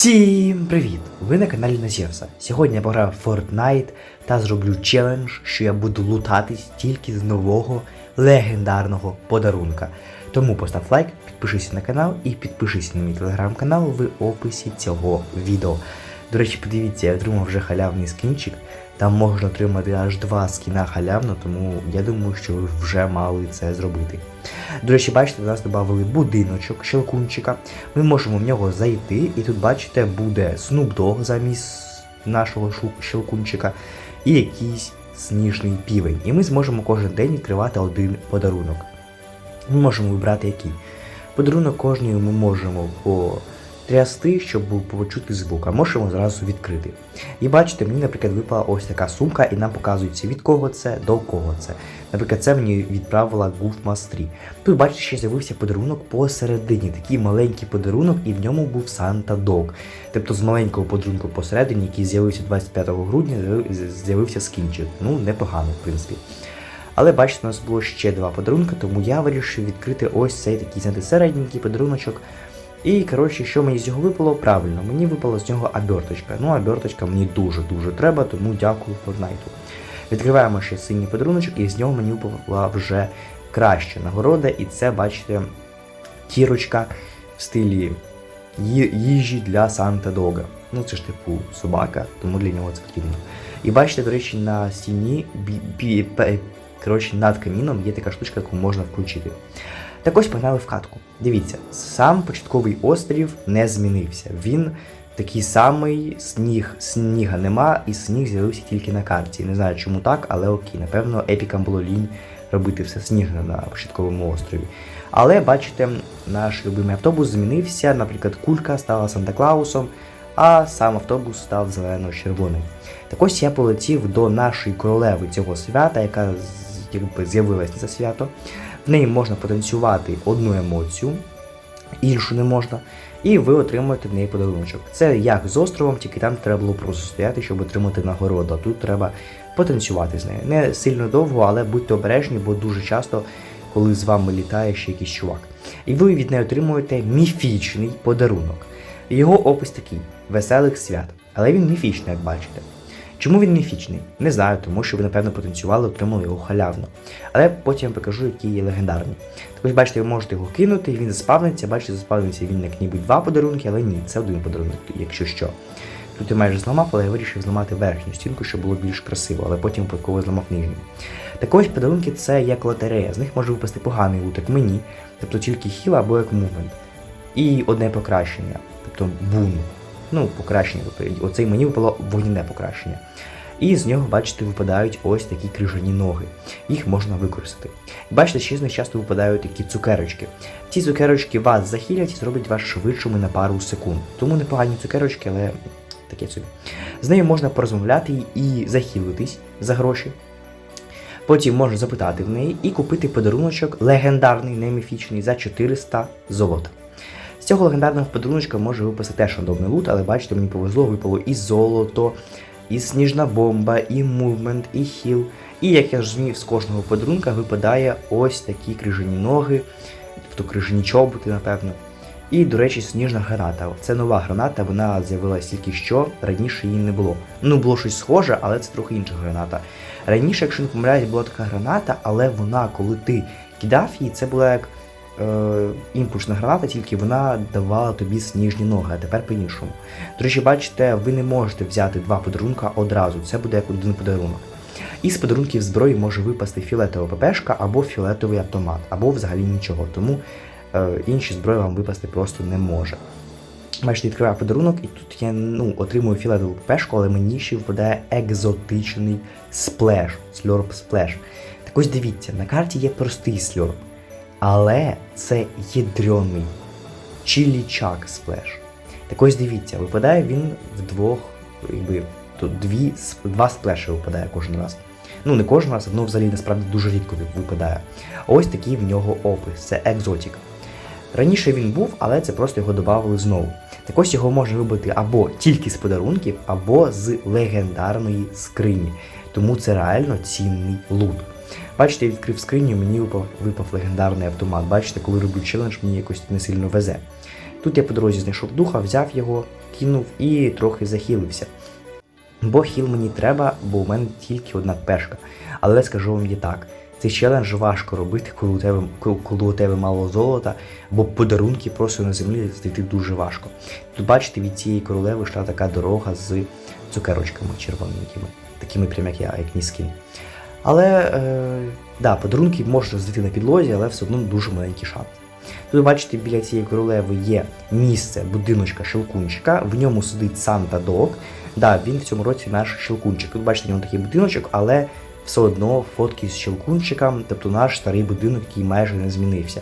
Всім привіт! Ви на каналі Назірса. Сьогодні я пограю в Fortnite та зроблю челендж, що я буду лутатись тільки з нового легендарного подарунка. Тому постав лайк, підпишися на канал і підпишись на мій телеграм-канал в описі цього відео. До речі, подивіться, я отримав вже халявний скінчик. Там можна отримати аж два скіна халявно, тому я думаю, що ви вже мали це зробити. До речі, бачите, до нас додали будиночок щелкунчика. Ми можемо в нього зайти, і тут, бачите, буде Snoop Dogg замість нашого щелкунчика і якийсь сніжний півень. І ми зможемо кожен день відкривати один подарунок. Ми можемо вибрати який. Подарунок кожний ми можемо потрясти, щоб був почути звук, а можемо зразу відкрити. І бачите, мені, наприклад, випала ось така сумка, і нам показується від кого це до кого це. Наприклад, це мені відправила Goofmas 3. Тут, бачите, ще з'явився подарунок посередині, такий маленький подарунок, і в ньому був Санта Дог. Тобто з маленького подарунку посередині, який з'явився 25 грудня, з'яви- з'явився скінчик. Ну, непогано, в принципі. Але бачите, у нас було ще два подарунки, тому я вирішив відкрити ось цей такий, середненький подаруночок. І, коротше, що мені з нього випало? Правильно, мені випала з нього оберточка. Ну, оберточка мені дуже-дуже треба, тому дякую Fortnite. Відкриваємо ще синій подаруночок, і з нього мені випала вже краща нагорода, і це, бачите, кірочка в стилі їжі для Санта Дога. Ну, це ж типу собака, тому для нього це потрібно. І бачите, до речі, на стіні коротше, над каміном є така штучка, яку можна включити. Так ось погнали в катку. Дивіться, сам початковий острів не змінився. Він такий самий, сніг, сніга нема, і сніг з'явився тільки на карті. Не знаю, чому так, але окей. Напевно, епікам було лінь робити все сніжне на початковому острові. Але бачите, наш любимий автобус змінився. Наприклад, кулька стала Санта-Клаусом, а сам автобус став зелено-червоним. Так ось я полетів до нашої королеви цього свята, яка якби з'явилась на це свято. В неї можна потанцювати одну емоцію, іншу не можна, і ви отримуєте в неї подаруночок. Це як з островом, тільки там треба було просто стояти, щоб отримати нагороду. Тут треба потанцювати з нею. Не сильно довго, але будьте обережні, бо дуже часто, коли з вами літає ще якийсь чувак. І ви від неї отримуєте міфічний подарунок. Його опис такий: веселих свят. Але він міфічний, як бачите. Чому він міфічний? Не знаю, тому що ви, напевно, потанцювали, отримали його халявно. Але потім я покажу, які є легендарні. Так ось бачите, ви можете його кинути, він заспавниться. Бачите, заспавниться він як ніби два подарунки, але ні, це один подарунок, якщо що. Тут я майже зламав, але я вирішив зламати верхню стінку, щоб було більш красиво, але потім випадково зламав нижню. Так ось подарунки це як лотерея. З них може випасти поганий лут, мені, тобто тільки хіл або як мувмент. І одне покращення, тобто бун. Ну, покращення. тобто Оцей мені випало вогняне покращення. І з нього, бачите, випадають ось такі крижані ноги. Їх можна використати. Бачите, ще з них часто випадають такі цукерочки. Ці цукерочки вас захилять і зроблять вас швидшими на пару секунд. Тому непогані цукерочки, але таке собі. З нею можна порозмовляти і захилитись за гроші. Потім можна запитати в неї і купити подаруночок легендарний, не міфічний, за 400 золота. Цього легендарного подаруночка може випасти теж рандомний лут, але бачите, мені повезло, випало і золото, і сніжна бомба, і мувмент, і хіл. І як я ж зрозумів, з кожного подарунка випадає ось такі крижані ноги, тобто крижані чоботи, напевно. І, до речі, сніжна граната. Це нова граната, вона з'явилася тільки що, раніше її не було. Ну, було щось схоже, але це трохи інша граната. Раніше, якщо не помиляюсь, була така граната, але вона, коли ти кидав її, це була як е, імпульсна граната, тільки вона давала тобі сніжні ноги, а тепер по-іншому. До речі, бачите, ви не можете взяти два подарунка одразу, це буде як один подарунок. Із подарунків зброї може випасти фіолетова ППшка або фіолетовий автомат, або взагалі нічого. Тому е, інші зброї вам випасти просто не може. Бачите, відкриваю подарунок, і тут я ну, отримую фіолетову ППшку, але мені ще випадає екзотичний сплеш, сльорп сплеш. Так ось дивіться, на карті є простий сльорп, але це ядрений чилічак сплеш. Так ось дивіться, випадає він в двох, якби тут дві, два сплеші випадає кожен раз. Ну, не кожен раз, воно взагалі насправді дуже рідко випадає. Ось такий в нього опис, це екзотік. Раніше він був, але це просто його додавали знову. Так ось його можна вибити або тільки з подарунків, або з легендарної скрині. Тому це реально цінний лут. Бачите, я відкрив скриню, мені випав, випав легендарний автомат. Бачите, коли роблю челендж, мені якось не сильно везе. Тут я по дорозі знайшов духа, взяв його, кинув і трохи захилився. Бо хіл мені треба, бо у мене тільки одна пешка. Але скажу вам є так. Цей челендж важко робити, коли у тебе, коли у тебе мало золота, бо подарунки просто на землі знайти дуже важко. Тут бачите, від цієї королеви йшла така дорога з цукерочками червоненькими, такими прям як я, як Ніскін. Але е, да, подарунки можна знайти на підлозі, але все одно дуже маленький шанс. Тут бачите, біля цієї королеви є місце будиночка Шелкунчика, в ньому сидить Санта Дог. Да, він в цьому році наш Щелкунчик. Тут бачите, в ньому такий будиночок, але все одно фотки з Щелкунчиком, тобто наш старий будинок, який майже не змінився.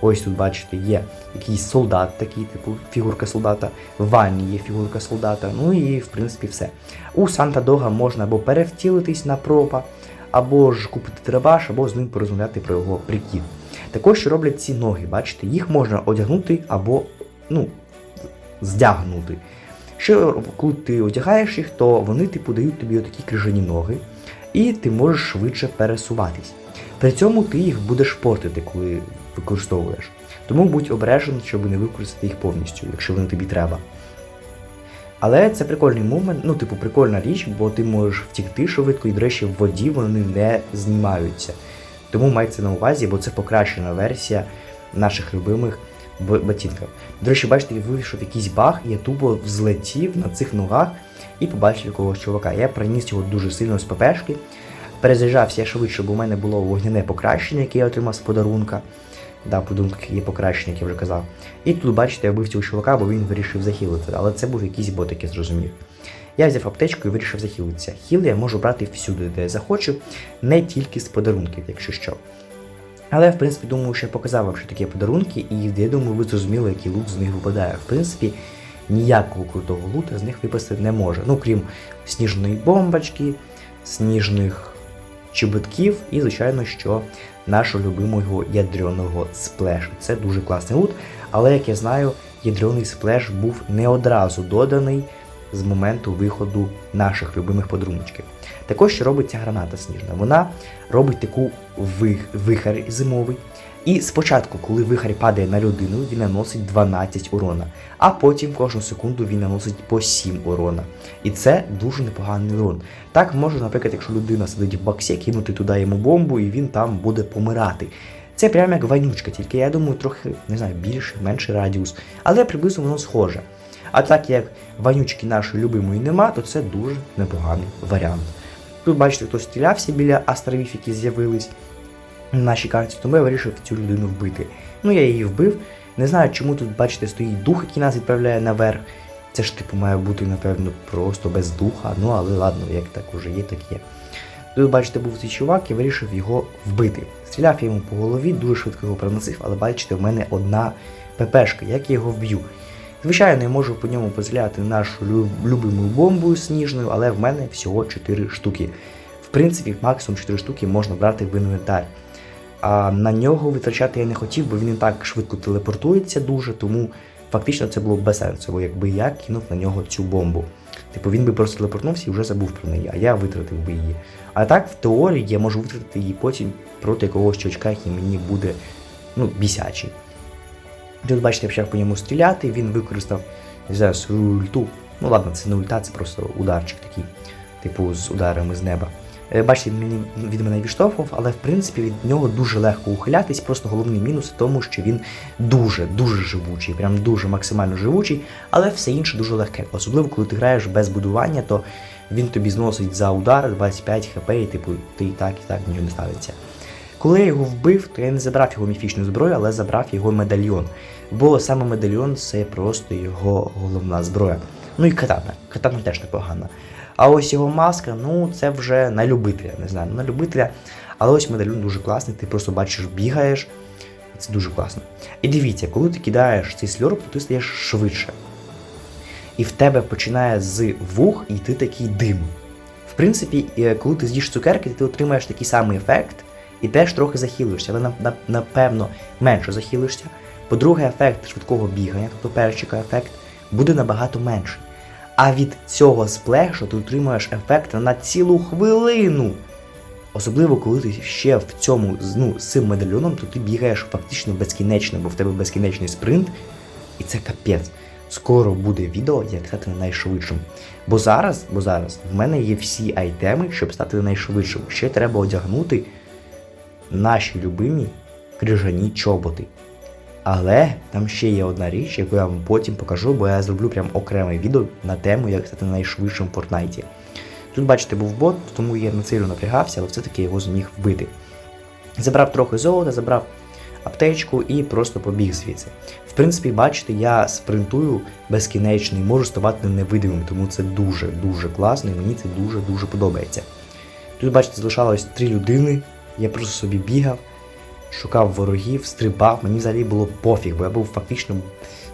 Ось тут, бачите, є якийсь солдат, такий, типу фігурка солдата, в ванні є фігурка солдата, ну і в принципі все. У Санта Дога можна або перевтілитись на пропа, або ж купити трабаш, або з ним порозмовляти про його прикид. Також що роблять ці ноги, бачите, їх можна одягнути або ну, здягнути. Що коли ти одягаєш їх, то вони типу дають тобі отакі крижані ноги, і ти можеш швидше пересуватись. При цьому ти їх будеш портити, коли використовуєш. Тому будь обережен, щоб не використати їх повністю, якщо вони тобі треба. Але це прикольний момент, ну, типу, прикольна річ, бо ти можеш втікти швидко, і, до речі, в воді вони не знімаються. Тому май це на увазі, бо це покращена версія наших любимих ботинків. До речі, бачите, вийшов якийсь баг, я тупо взлетів на цих ногах і побачив якогось чувака. Я приніс його дуже сильно з ППшки. Перезаряджався я швидше, бо в мене було вогняне покращення, яке я отримав з подарунка. Да, подарунок є покращення, як я вже казав. І тут, бачите, я вбив цього чувака, бо він вирішив захилити. Але це був якийсь бот, я зрозумів. Я взяв аптечку і вирішив захилитися. Хіл я можу брати всюди, де я захочу, не тільки з подарунків, якщо що. Але в принципі думаю, що я показав вам, що таке подарунки, і я думаю, ви зрозуміли, який лут з них випадає. В принципі, ніякого крутого лута з них випасти не може. Ну, крім сніжної бомбочки, сніжних чобитків і, звичайно, що нашого любимого ядреного сплешу. Це дуже класний лут, але як я знаю, ядрений сплеш був не одразу доданий з моменту виходу наших любимих подрумочків. Також що робить ця граната сніжна. Вона робить таку вих, вихар зимовий. І спочатку, коли вихар падає на людину, він наносить 12 урона, а потім кожну секунду він наносить по 7 урона. І це дуже непоганий урон. Так може, наприклад, якщо людина сидить в боксі, кинути туди йому бомбу, і він там буде помирати. Це прямо як ванючка, тільки я думаю, трохи не знаю, більший, менший радіус, але приблизно воно схоже. А так як ванючки нашої любимої нема, то це дуже непоганий варіант. Тут, бачите, хтось стрілявся біля островів, які з'явились нашій карті, тому я вирішив цю людину вбити. Ну, я її вбив. Не знаю, чому тут, бачите, стоїть дух, який нас відправляє наверх. Це ж, типу, має бути, напевно, просто без духа. Ну, але ладно, як так уже є, так є. Тут, бачите, був цей чувак, я вирішив його вбити. Стріляв йому по голові, дуже швидко його проносив, але бачите, в мене одна ППшка, як я його вб'ю. Звичайно, я можу по ньому позляти нашу лю- любимою бомбою сніжною, але в мене всього 4 штуки. В принципі, максимум 4 штуки можна брати в інвентар. А на нього витрачати я не хотів, бо він і так швидко телепортується дуже, тому фактично це було без сенсу, якби я кинув на нього цю бомбу. Типу він би просто телепортнувся і вже забув про неї, а я витратив би її. А так, в теорії я можу витратити її потім проти якогось чувачка, який мені буде ну, бісячий. Тут, бачите, я почав по ньому стріляти, він використав не знаю, свою ульту. Ну ладно, це не ульта, це просто ударчик такий, типу з ударами з неба. Е, Бачите, він мені від мене відштовхував, але в принципі від нього дуже легко ухилятись. Просто головний мінус в тому, що він дуже дуже живучий, прям дуже максимально живучий, але все інше дуже легке. Особливо, коли ти граєш без будування, то він тобі зносить за удар 25 хп, і типу ти і так, і так нічого не ставиться. Коли я його вбив, то я не забрав його міфічну зброю, але забрав його медальйон. Бо саме медальйон це просто його головна зброя. Ну і катана. Катана теж непогана. А ось його маска, ну це вже на любителя, не знаю, на любителя. Але ось медальйон дуже класний, ти просто бачиш, бігаєш. І це дуже класно. І дивіться, коли ти кидаєш цей сльорб, то ти стаєш швидше. І в тебе починає з вух йти такий дим. В принципі, е, коли ти з'їш цукерки, ти отримаєш такий самий ефект і теж трохи захилишся, але на- на- напевно менше захилишся. По-друге, ефект швидкого бігання, тобто перчика ефект, буде набагато менший. А від цього сплешу ти отримуєш ефект на цілу хвилину. Особливо, коли ти ще в цьому ну, з цим медальйоном, то ти бігаєш фактично безкінечно, бо в тебе безкінечний спринт. І це капець. Скоро буде відео, як стати найшвидшим. Бо зараз, бо зараз в мене є всі айтеми, щоб стати найшвидшим. Ще треба одягнути наші любимі крижані чоботи. Але там ще є одна річ, яку я вам потім покажу, бо я зроблю прям окреме відео на тему, як стати найшвидшим в Фортнайті. Тут, бачите, був бот, тому я не сильно напрягався, але все-таки його зміг вбити. Забрав трохи золота, забрав аптечку і просто побіг звідси. В принципі, бачите, я спринтую безкінечно і можу ставати невидимим, тому це дуже-дуже класно і мені це дуже-дуже подобається. Тут, бачите, залишалось три людини, я просто собі бігав, шукав ворогів, стрибав, мені взагалі було пофіг, бо я був фактично.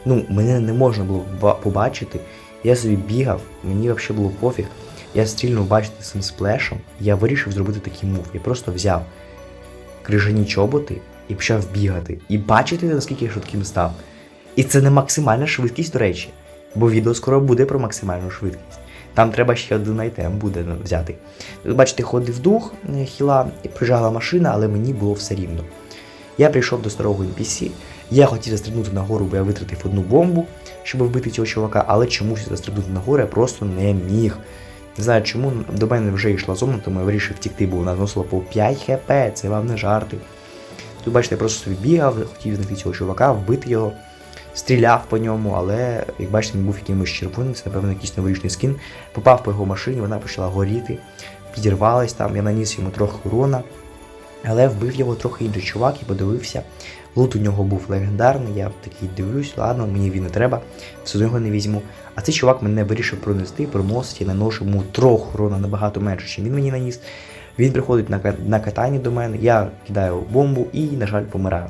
Ну, мене не можна було побачити. Я собі бігав, мені взагалі було пофіг. Я стрільнув, бачите, цим сплешем, я вирішив зробити такий мув. Я просто взяв крижані чоботи і почав бігати. І бачите, наскільки я швидким став. І це не максимальна швидкість, до речі, бо відео скоро буде про максимальну швидкість. Там треба ще один айтем буде взяти. Бачите, ходив дух е, хіла і приїжджала машина, але мені було все рівно. Я прийшов до старого NPC, я хотів застрибнути нагору, бо я витратив одну бомбу, щоб вбити цього чувака, але чомусь застрибнути нагору я просто не міг. Не знаю чому, до мене вже йшла зона, тому я вирішив втікти, бо вона зносила по 5 хп, це вам не жарти. Тут, бачите, я просто собі бігав, хотів знайти цього чувака, вбити його, стріляв по ньому, але, як бачите, він був якимось червоним, це, напевно, якийсь новорічний скін. Попав по його машині, вона почала горіти, підірвалась там, я наніс йому трохи урона. Але вбив його трохи інший чувак і подивився. Лут у нього був легендарний, я такий дивлюсь, ладно, мені він не треба, все одно його не візьму. А цей чувак мене вирішив пронести, промосить і наношу йому трохи урона набагато менше, ніж він мені наніс. Він приходить на, на катанні до мене, я кидаю бомбу і, на жаль, помираю.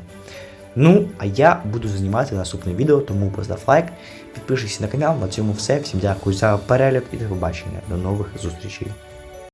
Ну, а я буду знімати наступне відео, тому постав лайк, підпишись на канал. На цьому все. Всім дякую за перегляд і до побачення. До нових зустрічей.